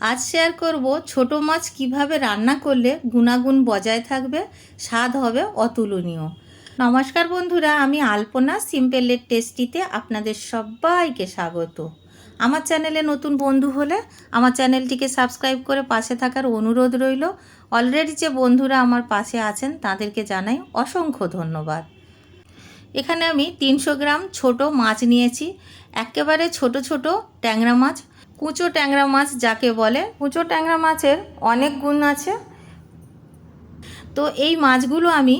আজ শেয়ার করব ছোট মাছ কীভাবে রান্না করলে গুণাগুণ বজায় থাকবে, স্বাদ হবে অতুলনীয়। নমস্কার বন্ধুরা, আমি আলপনা সিম্পলের টেস্টিতে আপনাদের সবাইকে স্বাগত। আমার চ্যানেলে নতুন বন্ধু হলে আমার চ্যানেলটিকে সাবস্ক্রাইব করে পাশে থাকার অনুরোধ রইল। অলরেডি যে বন্ধুরা আমার পাশে আছেন, তাদেরকে জানাই অসংখ্য ধন্যবাদ। এখানে আমি তিনশো গ্রাম ছোট মাছ নিয়েছি। একেবারে ছোট ছোট ট্যাংরা মাছ কুচো ট্যাংরা মাছ যাকে বলে, কুচো ট্যাংরা মাছের অনেক গুণ আছে। তো এই মাছগুলো আমি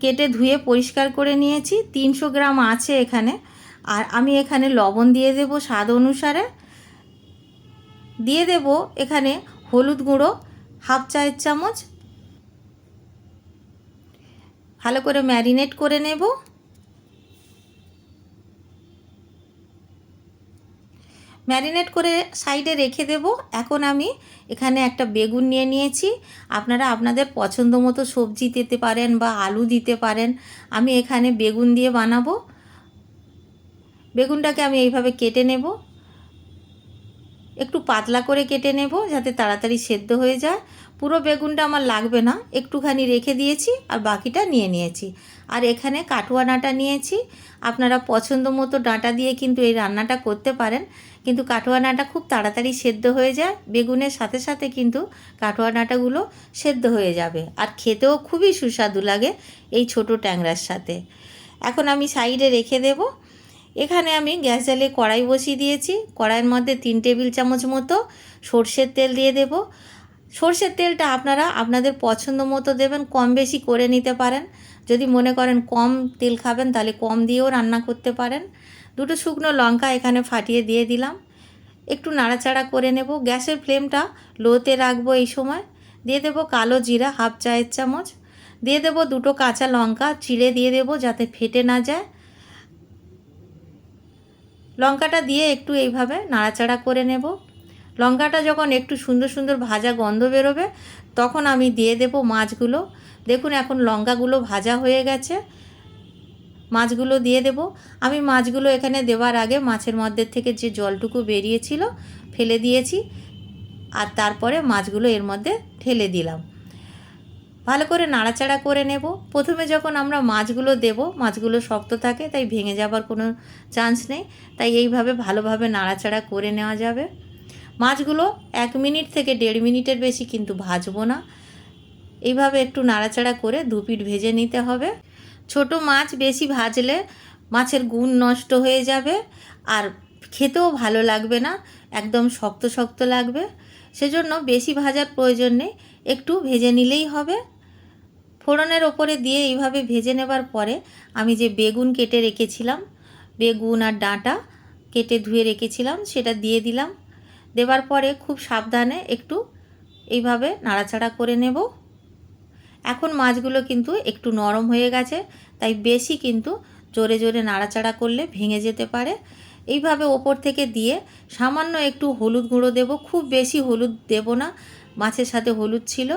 কেটে ধুয়ে পরিষ্কার করে নিয়েছি, তিনশো গ্রাম আছে এখানে। আর আমি এখানে লবণ দিয়ে দেব স্বাদ অনুসারে। দিয়ে দেব এখানে হলুদ গুঁড়ো, হাফ চায়ের চামচ। ভালো করে ম্যারিনেট করে নেব। ম্যারিনেট করে সাইডে রেখে দেব। এখন আমি এখানে একটা বেগুন নিয়ে নিয়েছি। আপনারা আপনাদের পছন্দ মতো সবজি দিতে পারেন বা আলু দিতে পারেন। আমি এখানে বেগুন দিয়ে বানাবো। বেগুনটাকে আমি এইভাবে কেটে নেব। একটু পাতলা করে কেটে নেব যাতে তাড়াতাড়ি সেদ্ধ হয়ে যায়। পুরো বেগুনটা আমার লাগবে না, একটুখানি রেখে দিয়েছি আর বাকিটা নিয়ে নিয়েছি। আর এখানে কাঠুয়া ডাঁটা নিয়েছি। আপনারা পছন্দ মতো ডাঁটা দিয়ে কিন্তু এই রান্নাটা করতে পারেন। কিন্তু কাঠুয়া ডাঁটা খুব তাড়াতাড়ি সেদ্ধ হয়ে যায়। বেগুনের সাথে সাথে কিন্তু কাঠুয়া ডাঁটাগুলো সেদ্ধ হয়ে যাবে। আর খেতেও খুবই সুস্বাদু লাগে এই ছোট ট্যাংরার সাথে। এখন আমি সাইডে রেখে দেবো। এখানে আমি গ্যাস জ্বালিয়ে কড়াই বসিয়ে দিয়েছি। কড়াইয়ের মধ্যে তিন টেবিল চামচ মতো সর্ষের তেল দিয়ে দেব। সর্ষের তেলটা আপনারা আপনাদের পছন্দ মতো দেবেন, কম বেশি করে নিতে পারেন। যদি মনে করেন কম তেল খাবেন, তাহলে কম দিয়েও রান্না করতে পারেন। দুটো শুকনো লঙ্কা এখানে ফাটিয়ে দিয়ে দিলাম। একটু নাড়াচাড়া করে নেব। গ্যাসের ফ্লেমটা লোতে রাখব এই সময়। দিয়ে দেবো কালো জিরা, হাফ চায়ের চামচ। দিয়ে দেবো দুটো কাঁচা লঙ্কা, চিড়ে দিয়ে দেবো যাতে ফেটে না যায়। লঙ্কাটা দিয়ে একটু এইভাবে নাড়াচাড়া করে নেব। লঙ্কাটা যখন একটু সুন্দর সুন্দর ভাজা গন্ধ বেরোবে, তখন আমি দিয়ে দেব মাছগুলো। দেখুন এখন লঙ্কাগুলো ভাজা হয়ে গেছে। মাছগুলো দিয়ে দেব। আমি মাছগুলো এখানে দেওয়ার আগে মাছের মধ্যে থেকে যে জলটুকু বেরিয়েছিল, ফেলে দিয়েছি। আর তারপরে মাছগুলো এর মধ্যে ঠেলে দিলাম। ভালো করে নাড়াচাড়া করে নেব। প্রথমে যখন আমরা মাছগুলো দেব, মাছগুলো শক্ত থাকে, তাই ভেঙে যাবার কোনো চান্স নেই। তাই এইভাবে ভালোভাবে নাড়াচাড়া করে নেওয়া যাবে। মাছগুলো এক মিনিট থেকে দেড় মিনিটের বেশি কিন্তু ভাজবো না। এইভাবে একটু নাড়াচাড়া করে দু পিঠ ভেজে নিতে হবে। ছোট মাছ বেশি ভাজলে মাছের গুণ নষ্ট হয়ে যাবে আর খেতেও ভালো লাগবে না, একদম শক্ত শক্ত লাগবে। সেজন্য বেশি ভাজার প্রয়োজন নেই, একটু ভেজে নিলেই হবে। ফোড়নের ওপরে দিয়ে এইভাবে ভেজে নেবার পরে আমি যে বেগুন কেটে রেখেছিলাম, বেগুন আর ডাঁটা কেটে ধুয়ে রেখেছিলাম, সেটা দিয়ে দিলাম। দেবার পরে খুব সাবধানে একটু এইভাবে নাড়াচাড়া করে নেব। এখন মাছগুলো কিন্তু একটু নরম হয়ে গেছে, তাই বেশি কিন্তু জোরে জোরে নাড়াচাড়া করলে ভেঙে যেতে পারে। এইভাবে ওপর থেকে দিয়ে সামান্য একটু হলুদ গুঁড়ো দেব, খুব বেশি হলুদ দেব না, মাছের সাথে হলুদ ছিল।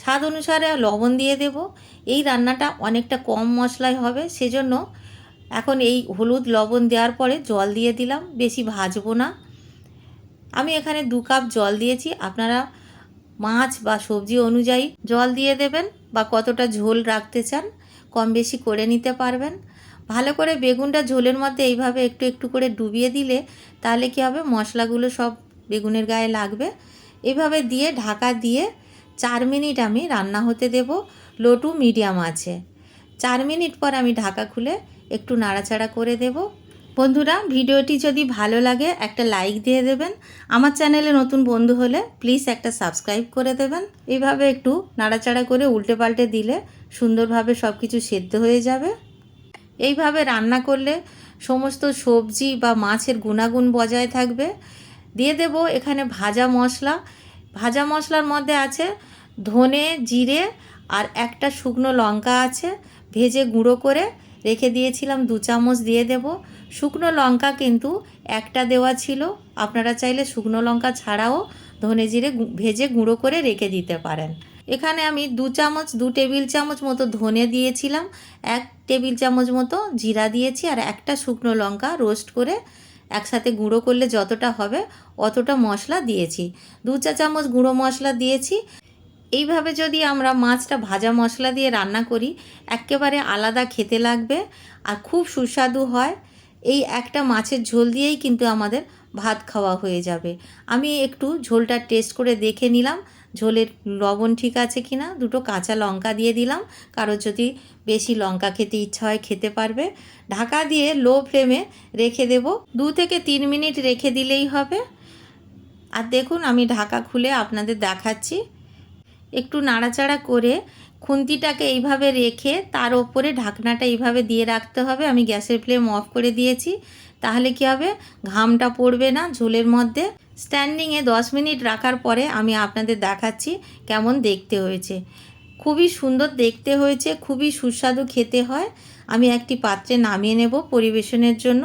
স্বাদ অনুসারে লবণ দিয়ে দেব। এই রান্নাটা অনেকটা কম মশলায় হবে, সেজন্য এখন এই হলুদ লবণ দেওয়ার পরে জল দিয়ে দিলাম, বেশি ভাজবো না। আমি এখানে দু কাপ জল দিয়েছি, আপনারা মাছ বা সবজি অনুযায়ী জল দিয়ে দেবেন বা কতটা ঝোল রাখতে চান কম বেশি করে নিতে পারবেন। ভালো করে বেগুনটা ঝোলের মধ্যে এইভাবে একটু একটু করে ডুবিয়ে দিলে তাহলে কী হবে, মশলাগুলো সব বেগুনের গায়ে লাগবে। এভাবে দিয়ে ঢাকা দিয়ে চার মিনিট আমি রান্না হতে দেব। লো টু মিডিয়াম আছে। চার মিনিট পর আমি ঢাকা খুলে একটু নাড়াচাড়া করে দেব। বন্ধুরা, ভিডিওটি যদি ভালো লাগে, একটা লাইক দিয়ে দেবেন। আমার চ্যানেলে নতুন বন্ধু হলে প্লিজ একটা সাবস্ক্রাইব করে দেবেন। এইভাবে একটু নাড়াচাড়া করে উল্টে পাল্টে দিলে সুন্দরভাবে সব কিছু সেদ্ধ হয়ে যাবে। এইভাবে রান্না করলে সমস্ত সবজি বা মাছের গুণাগুণ বজায় থাকবে। দিয়ে দেব এখানে ভাজা মশলা। ভাজা মশলার মধ্যে আছে ধনে, জিরে আর একটা শুকনো লঙ্কা আছে। ভেজে গুঁড়ো করে রেখে দিয়েছিলাম, দু চামচ দিয়ে দেব। শুকনো লঙ্কা কিন্তু একটা দেওয়া ছিল। আপনারা চাইলে শুকনো লঙ্কা ছাড়াও ধনে জিরে ভেজে গুঁড়ো করে রেখে দিতে পারেন। এখানে আমি দু চামচ, দু টেবিল চামচ মতো ধনে দিয়েছিলাম। এক টেবিল চামচ মতো জিরা দিয়েছি আর একটা শুকনো লঙ্কা রোস্ট করে একসাথে গুঁড়ো করলে যতটা হবে অতটা মশলা দিয়েছি। দু চা চামচ গুঁড়ো মশলা দিয়েছি। এইভাবে যদি আমরা মাছটা ভাজা মশলা দিয়ে রান্না করি, একেবারে আলাদা খেতে লাগবে আর খুব সুস্বাদু হয়। এই একটা মাছের ঝোল দিয়েই কিন্তু আমাদের ভাত খাওয়া হয়ে যাবে। আমি একটু ঝোলটা টেস্ট করে দেখে নিলাম। ঝোলের লবণ ঠিক আছে কি না দুটো কাঁচা লঙ্কা দিয়ে দিলাম। কারও যদি বেশি লঙ্কা খেতে ইচ্ছা হয় খেতে পারবে। ঢাকা দিয়ে লো ফ্লেমে রেখে দেব। দু থেকে তিন মিনিট রেখে দিলেই হবে। আর দেখুন, আমি ঢাকা খুলে আপনাদের দেখাচ্ছি। একটু নাড়াচাড়া করে খুন্তিটাকে এইভাবে রেখে তার ওপরে ঢাকনাটা এইভাবে দিয়ে রাখতে হবে। আমি গ্যাসের ফ্লেম অফ করে দিয়েছি। তাহলে কি হবে? ঘামটা পড়বে না ঝোলের মধ্যে। স্ট্যান্ডিংয়ে দশ মিনিট রাখার পরে আমি আপনাদের দেখাচ্ছি কেমন দেখতে হয়েছে। খুবই সুন্দর দেখতে হয়েছে, খুবই সুস্বাদু খেতে হয়। আমি একটি পাত্রে নামিয়ে নেব পরিবেশনের জন্য।